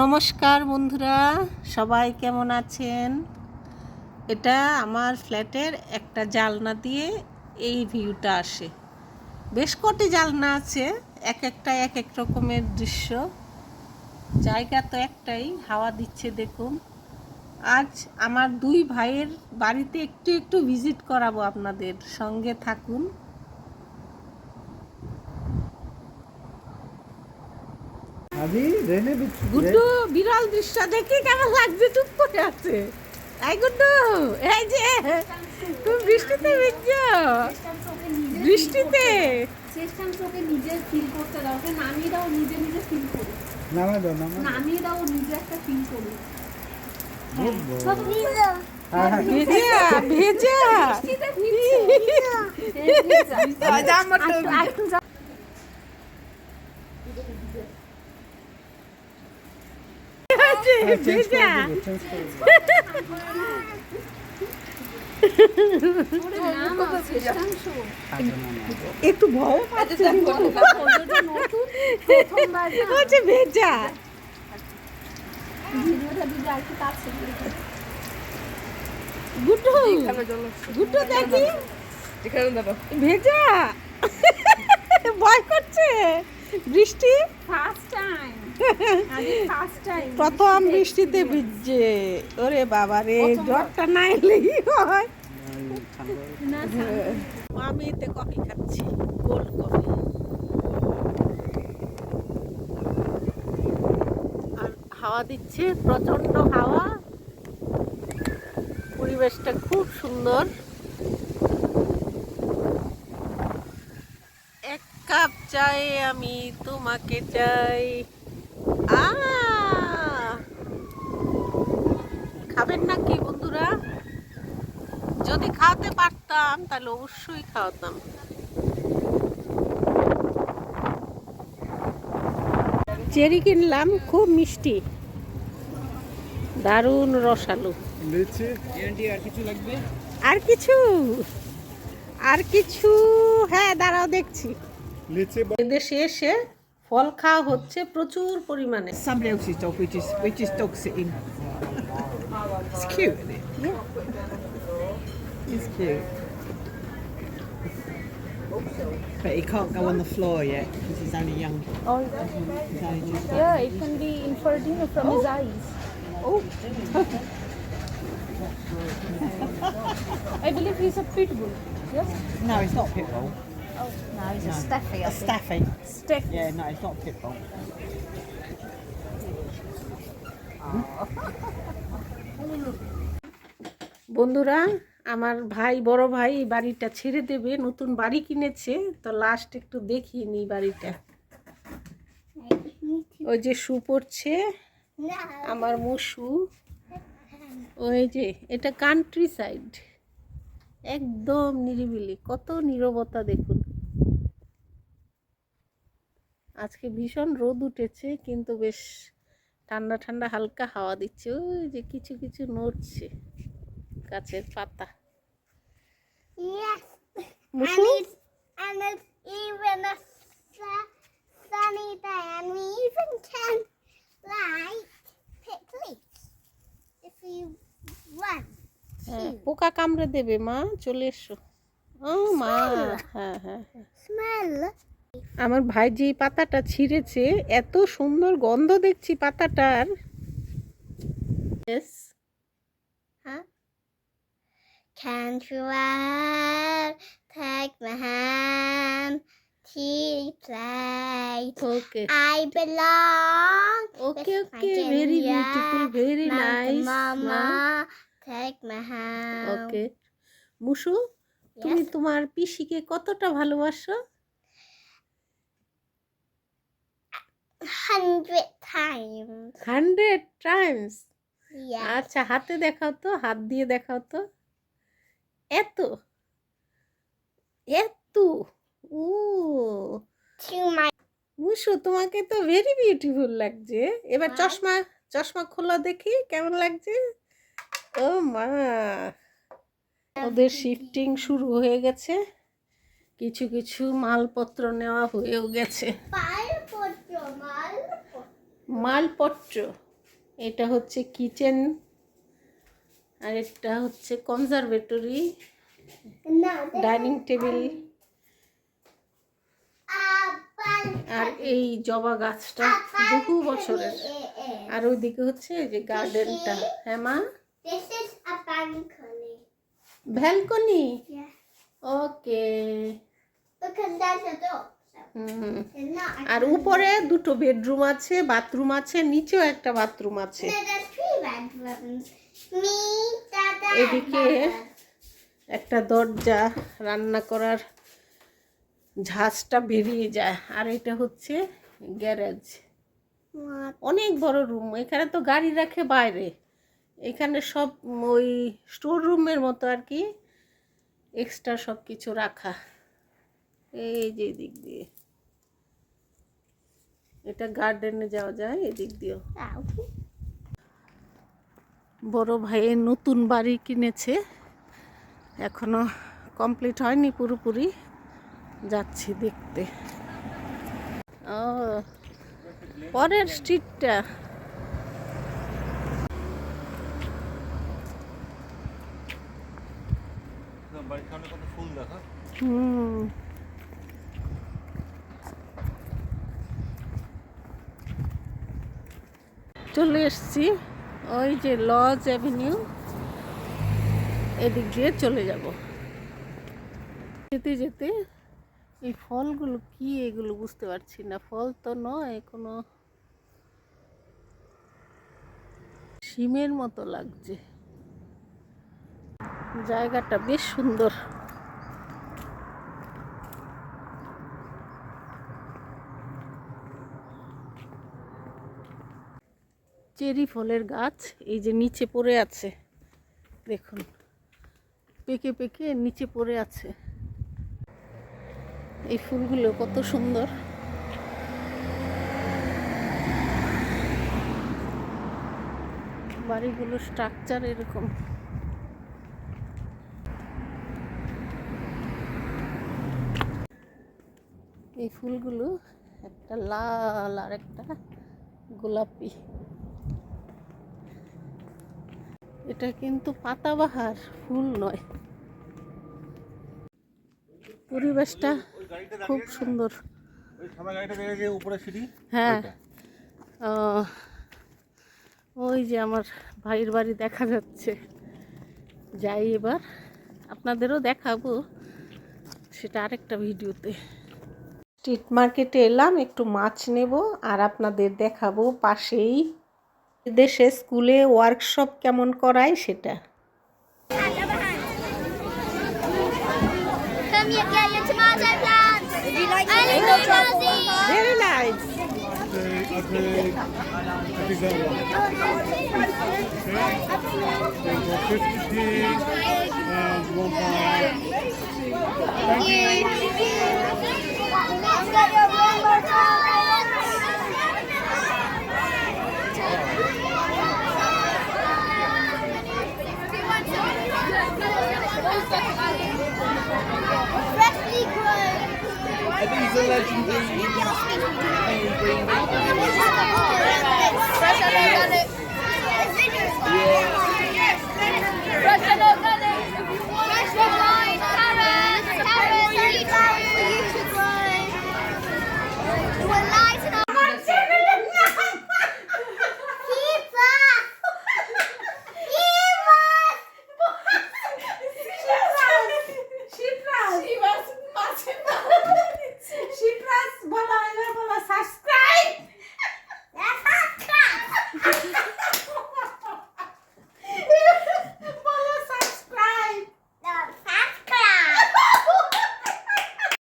নমস্কার বন্ধুরা, সবাই কেমন আছেন? এটা আমার ফ্ল্যাটের একটা জালনা দিয়ে এই ভিউটা আসে। বেশ কটি জালনা আছে, এক একটা এক এক রকমের দৃশ্য। জায়গা তো একটাই, হাওয়া দিচ্ছে দেখুন। আজ আমার দুই ভাইয়ের বাড়িতে একটু একটু ভিজিট করাবো আপনাদের সঙ্গে থাকুন। আমি রেনে গুড্ডু বিরল দৃশ্য দেখে কেমন লাগছে চুপ করে আছে এই গুড্ডু এই যে তুমি বৃষ্টিতে ভিজছ বৃষ্টিতে চেষ্টাম ভেজা একটু ভয় পাচ্ছে। ভেজা। গুড্ডু গুড্ডু দেখি। ভেজা। ভয় করছে। বৃষ্টি। ফার্স্ট প্রথম বৃষ্টিতে ভিজছে। ওরে বাবা রে জ্বরটা না এলেই হয় কফি খাচ্ছি কফি। আর হাওয়া দিচ্ছে প্রচণ্ড হাওয়া। পরিবেশটা খুব সুন্দর। এক কাপ চাই আমি তোমাকে চাই। খাবেন নাকি বন্ধুরা? যদি খাওয়াতে পারতাম তাহলে অবশ্যই খাওয়াতাম। চেরি কিনলাম খুব মিষ্টি। দারুণ রসালো। আর কিছু লাগবে? আর কিছু? আর কিছু? হ্যাঁ দাঁড়াও দেখছি। এদেশে এসে ফল খাওয়া হচ্ছে প্রচুর পরিমাণে Somebody else's dog. We just we just dog sitting. it's cute, isn't it? It's cute. But he can't go on the floor yet because he's only young. Oh, He's only just yeah, it can be infertile from his eyes. Oh. I believe he's a pit bull. Yes? no, it's not pit bull. Oh, no, he's No. a staffy. A staffy. Staff. Yeah, no, it's not pit bull. বন্ধুরা আমার ভাই বড় ভাই এই বাড়িটা ছেড়ে দেবে নতুন বাড়ি কিনেছে তো লাস্ট একটু দেখিয়ে নি বাড়িটা ওই যে শু পড়ছে আমার মুসু ওই যে এটা কান্ট্রি সাইড একদম নিরিবিলি কত নীরবতা দেখুন আজকে ভীষণ রোদ উঠেছে কিন্তু বেশ ঠান্ডা ঠান্ডা হালকা হাওয়া দিচ্ছে। ওই যে কিছু কিছু নড়ছে গাছের পাতা. হ্যাঁ, পোকা কামড়ে দেবে মা চলে এসো। ও মা হ্যাঁ হ্যাঁ হ্যাঁ। আমার ভাই যে পাতাটা ছিঁড়েছে এত সুন্দর গন্ধ দেখছি পাতাটার. Okay. I belong. Okay, okay. Very beautiful. Very nice. Mama, take my hand. ওকে মুসু তুমি তোমার পিসিকে কতটা ভালোবাসো Hundred times. Hundred Times? আচ্ছা হাতে দেখাও তো হাত দিয়ে দেখাও তো। এত? এত? ও। মুসু তোমাকে তো ভেরি বিউটিফুল লাগছে। এবার চশমা চশমা খোলা দেখি কেমন লাগছে? ও মা। ওদের শিফটিং শুরু হয়ে গেছে। কিছু কিছু মালপত্র নেওয়া হয়েও গেছে। মালপত্র। এটা হচ্ছে কিচেন আর এটা হচ্ছে কনজারভেটরি ডাইনিং টেবিল আর এই জবা গাছটা বহু বছরের। আর ওইদিকে হচ্ছে এই যে গার্ডেনটা। হ্যাঁ মা. ভ্যালকনি ওকে। আর উপরে দুটো বেডরুম আছে বাথরুম আছে নিচেও একটা বাথরুম আছে। এদিকে একটা দরজা রান্না করার ঝাঁজটা বেরিয়ে যায়। আর এটা হচ্ছে গ্যারেজ। অনেক বড় রুম। এখানে তো গাড়ি রাখে বাইরে। এখানে সব ওই স্টোর রুমের মতো আর কি। এক্সট্রা সব কিছু রাখা। এই যে দিক দিয়ে। এটা গার্ডেনে যাওয়া যায় এদিক দিয়েও। বড় ভাইয়ের নতুন বাড়ি কিনেছে এখনও কমপ্লিট হয়নি পুরোপুরি যাচ্ছি দেখতে। ও পরের স্ট্রিটটা হুম। চলে এসছি। ওই যে লজ অ্যাভিনিউ এদিক দিয়ে চলে যাব। যেতে যেতে এই ফলগুলো কি এগুলো বুঝতে পারছি না। ফল তো নয়, কোনো শিমের মতো লাগছে। জায়গাটা বেশ সুন্দর। চেরি ফলের গাছ এই যে নিচে পড়ে আছে, দেখুন, পেকে পেকে নিচে পড়ে আছে। এই ফুলগুলো কত সুন্দর। বাড়িগুলো স্ট্রাকচার এরকম। এই ফুলগুলো একটা লাল আর একটা গোলাপি। এটা কিন্তু পাতাবাহার ফুল নয়। পরিবেশটা খুব সুন্দর। হ্যাঁ। ওই যে আমার ভাইয়ের বাড়ি দেখা যাচ্ছে। যাই এবার আপনাদেরও দেখাবো সেটা আরেকটা ভিডিওতে। স্ট্রিট মার্কেটে এলাম, একটু মাছ নেব আর আপনাদের দেখাবো পাশেই দেশে স্কুলে ওয়ার্কশপ কেমন করায় সেটা? Come here, He's a legendary. Yes. Yes. Yes.